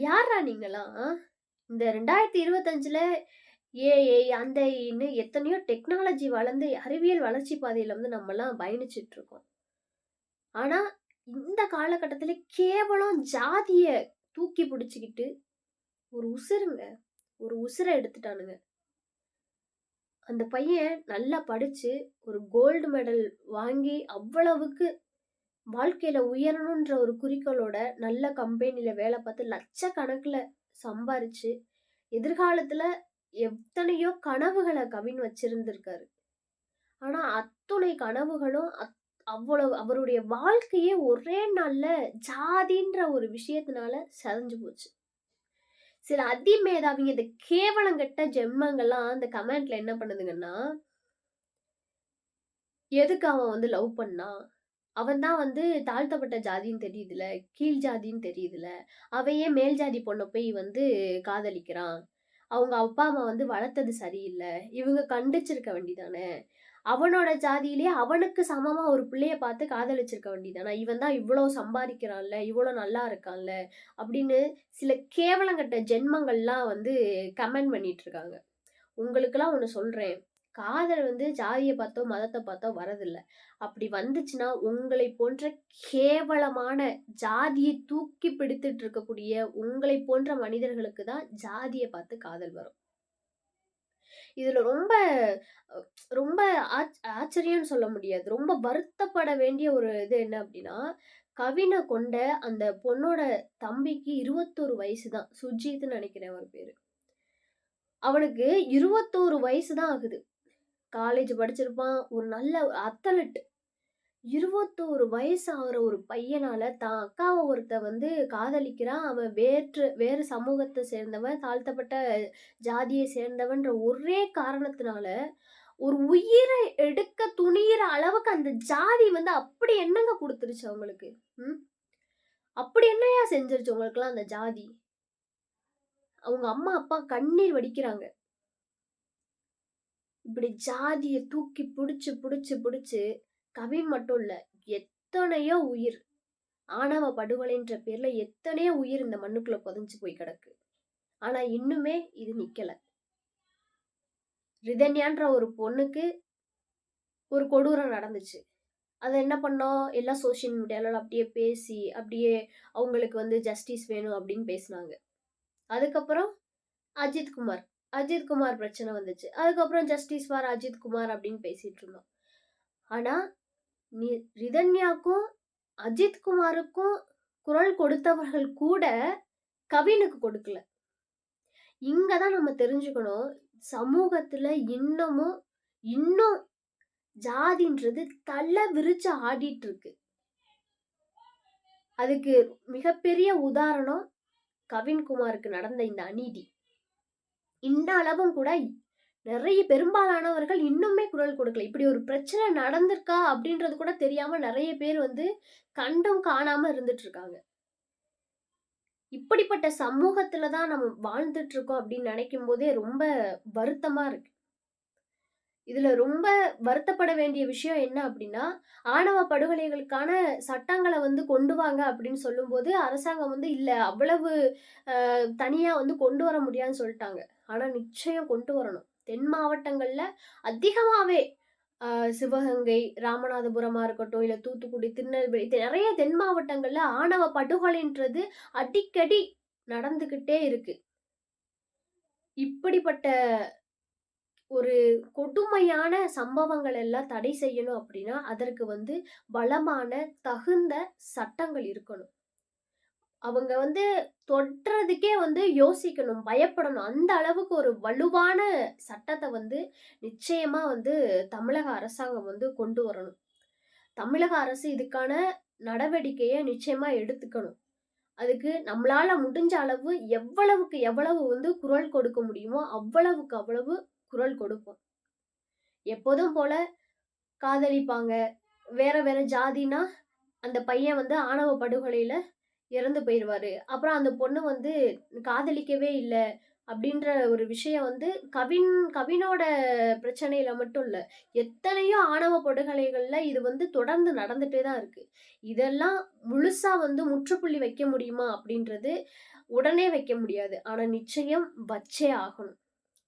யார்ரா நீங்கலாம்? இந்த 2025ல ஏஐ, அந்த எத்தனையோ டெக்னாலஜி வளர்ந்து அறிவியல் வளர்ச்சி பாதையில் வந்து நம்மலாம் பயணிச்சுட்டு இருக்கோம். ஆனால் இந்த காலகட்டத்தில் கேவலம் ஜாதியை தூக்கி பிடிச்சிக்கிட்டு ஒரு உசுருங்க. ஒரு உசுரை எடுத்துட்டானுங்க. அந்த பையன் நல்லா படித்து ஒரு கோல்டு மெடல் வாங்கி அவ்வளவுக்கு வாழ்க்கையில உயரணுன்ற ஒரு குறிக்கோளோட நல்ல கம்பெனியில் வேலை பார்த்து லட்சக்கணக்கில் சம்பாரிச்சு, எதிர்காலத்துல எத்தனையோ கனவுகளை கவின் வச்சிருந்திருக்காரு. ஆனா, அத்துணை கனவுகளும் அத் அவ்வளவு அவருடைய வாழ்க்கையே ஒரே நாள்ல ஜாதின்ற ஒரு விஷயத்தினால சரிஞ்சு போச்சு. சில அதிமேதாவிங்க இந்த கேவலங்கெட்ட ஜென்மங்கள்லாம் அந்த கமெண்ட்ல என்ன பண்ணுதுங்கன்னா எதுக்கு அவன் வந்து லவ் பண்ணான்? அவன் தான் வந்து தாழ்த்தப்பட்ட ஜாதின்னு தெரியுதுல, கீழ் ஜாதின்னு தெரியுதுல. அவன் ஏன் மேல் ஜாதி பொண்ணை போய் வந்து காதலிக்கிறான்? அவங்க அப்பா, அம்மா வந்து வளர்த்தது சரியில்லை இவங்க கண்டிச்சிருக்க வேண்டிதானே அவனோட ஜாதியிலேயே அவனுக்கு சமமா ஒரு பிள்ளைய பார்த்து காதலிச்சிருக்க வேண்டியதானா இவன் தான் இவ்வளோ சம்பாதிக்கிறான்ல இவ்வளோ நல்லா இருக்கான்ல, அப்படின்னு சில கேவலங்கட்ட ஜென்மங்கள்லாம் வந்து கமெண்ட் பண்ணிட்டு இருக்காங்க. உங்களுக்கெல்லாம் ஒன்று சொல்றேன். காதல் வந்து ஜாதியை பார்த்தோ, மதத்தை பார்த்தோ வரதில்ல. அப்படி வந்துச்சுன்னா, உங்களை போன்ற கேவலமான ஜாதியை தூக்கி பிடித்துட்டு இருக்கக்கூடிய உங்களை போன்ற மனிதர்களுக்கு தான் ஜாதியை பார்த்து காதல் வரும். இதுல ரொம்ப ரொம்ப ஆச் ஆச்சரியம்னு சொல்ல முடியாது. ரொம்ப வருத்தப்பட வேண்டிய ஒரு இது என்ன அப்படின்னா கவினை கொண்ட அந்த பொண்ணோட தம்பிக்கு 21 வயசு தான். சுஜித்னு நினைக்கிறேன் அவர் பேரு. அவனுக்கு 21 வயசு தான் ஆகுது. காலேஜ் படிச்சிருப்பான். ஒரு நல்ல அத்தலட் இருபத்தோரு வயசு ஆகிற ஒரு பையனால் தான் அக்காவை ஒருத்தன் வந்து காதலிக்கிறான். அவன் வேற்று வேறு சமூகத்தை சேர்ந்தவன், தாழ்த்தப்பட்ட ஜாதியை சேர்ந்தவன்ற ஒரே காரணத்தினால, ஒரு உயிரை எடுக்க துணியிற அளவுக்கு அந்த ஜாதி வந்து அப்படி என்னங்க கொடுத்துருச்சு அவங்களுக்கு? ம். அப்படி என்னய்யா செஞ்சிருச்சு உங்களுக்குலாம் அந்த ஜாதி? அவங்க அம்மா, அப்பா கண்ணீர் வடிக்கிறாங்க. இப்படி ஜாதிய தூக்கி புடிச்சு, புடிச்சு, புடிச்சு கவி மட்டும் இல்ல. எத்தனையோ உயிர். ஆணவ படுகொலைன்ற பேர்ல எத்தனையோ உயிர் இந்த மண்ணுக்குள்ள புதைஞ்சு போய் கிடக்கு. ஆனா, இன்னுமே இது நிக்கல. ரிதன்யான்ற ஒரு பொண்ணுக்கு ஒரு கொடூரம் நடந்துச்சு. அத என்ன பண்ணோம், எல்லா சோசியல் மீடியால அப்படியே பேசி, அப்படியே அவங்களுக்கு வந்து ஜஸ்டிஸ் வேணும் அப்படின்னு பேசுனாங்க. அதுக்கப்புறம் அஜித் குமார். அஜித் குமார் பிரச்சனை வந்துச்சு. அதுக்கப்புறம் ஜஸ்டிஸ் ஃபார் அஜித் குமார் அப்படின்னு பேசிட்டு இருந்தோம். ஆனால் நி ரிதன்யாக்கும், அஜித் குமாருக்கும் குரல் கொடுத்தவர்கள் கூட கவினுக்கு கொடுக்கல. இங்கே தான் நம்ம தெரிஞ்சுக்கணும். சமூகத்தில் இன்னமும் இன்னும் ஜாதின்றது தள்ள விரிச்சு ஆடிட்டு இருக்கு. அதுக்கு மிகப்பெரிய உதாரணம் கவின்குமாருக்கு நடந்த இந்த அநீதி. இந்த அளவும் கூட நிறைய பெரும்பாலானவர்கள் இன்னுமே குரல் கொடுக்கல. இப்படி ஒரு பிரச்சனை நடந்திருக்கா அப்படின்றது கூட தெரியாம நிறைய பேர் வந்து கண்டும் காணாம இருந்துட்டு இருக்காங்க. இப்படிப்பட்ட சமூகத்துல தான் நம்ம வாழ்ந்துட்டு இருக்கோம் அப்படின்னு நினைக்கும் போதே ரொம்ப வருத்தமா இருக்கு. இதுல ரொம்ப வருத்தப்பட வேண்டிய விஷயம் என்ன அப்படின்னா, ஆணவ படுகொலைகளுக்கான சட்டங்களை வந்து கொண்டு வாங்க அப்படின்னு சொல்லும்போது, அரசாங்கம் வந்து இல்லை அவ்வளவு தனியாக வந்து கொண்டு வர முடியாதுன்னு சொல்லிட்டாங்க ஆனால் நிச்சயம் கொண்டு வரணும். தென் மாவட்டங்களில் அதிகமாகவே சிவகங்கை, ராமநாதபுரமாக இருக்கட்டும், இல்லை தூத்துக்குடி, திருநெல்வேலி நிறைய தென் மாவட்டங்களில் ஆணவ படுகொலைன்றது அடிக்கடி நடந்துக்கிட்டே இருக்கு. இப்படிப்பட்ட ஒரு கொடுமையான சம்பவங்கள் எல்லாம் தடை செய்யணும் அப்படின்னா, அதற்கு வந்து பலமான, தகுந்த சட்டங்கள் இருக்கணும். அவங்க வந்து தொட்டுறதுக்கே வந்து யோசிக்கணும், பயப்படணும். அந்த அளவுக்கு ஒரு வலுவான சட்டத்தை வந்து நிச்சயமா வந்து தமிழக அரசாங்கம் வந்து கொண்டு வரணும். தமிழக அரசு இதுக்கான நடவடிக்கையை நிச்சயமா எடுத்துக்கணும். அதுக்கு நம்மளால முடிஞ்ச அளவு எவ்வளவுக்கு எவ்வளவு வந்து குரல் கொடுக்க முடியுமோ, அவ்வளவுக்கு அவ்வளவு குரல் கொடுப்போம். எப்போதும் போல காதலிப்பாங்க. வேற வேற ஜாதினா அந்த பையன் வந்து ஆணவ படுகொலையில இறந்து போயிடுவாரு அப்புறம் அந்த பொண்ணு வந்து காதலிக்கவே இல்லை அப்படின்ற ஒரு விஷயம் வந்து கவின் கவினோட பிரச்சனையில மட்டும் இல்ல. எத்தனையோ ஆணவ படுகொலைகள்ல இது வந்து தொடர்ந்து நடந்துட்டே தான் இருக்கு. இதெல்லாம் முழுசா வந்து முற்றுப்புள்ளி வைக்க முடியுமா? அப்படின்றது உடனே வைக்க முடியாது. ஆனா நிச்சயம் வச்சே ஆகணும்.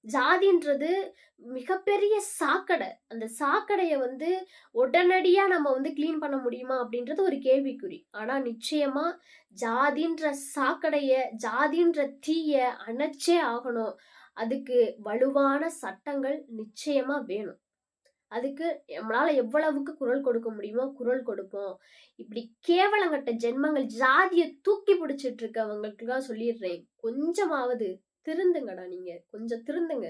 ஜாதின்றது மிகப்பெரிய சாக்கடை. அந்த சாக்கடையை வந்து உடனடியாக நம்ம வந்து க்ளீன் பண்ண முடியுமா? அப்படின்றது ஒரு கேள்விக்குறி. ஆனால் நிச்சயமாக ஜாதின்ற சாக்கடையை ஜாதின்ற தீயை அணைச்சே ஆகணும். அதுக்கு வலுவான சட்டங்கள் நிச்சயமாக வேணும். அதுக்கு நம்மளால் எவ்வளவுக்கு குரல் கொடுக்க முடியுமோ குரல் கொடுப்போம். இப்படி கேவலங்கட்ட ஜென்மங்கள் ஜாதியை தூக்கி பிடிச்சிட்டு இருக்கவங்களுக்குலாம் சொல்லிடுறேன். கொஞ்சமாவது திருந்துங்கடா நீங்க. கொஞ்சம் திருந்துங்க.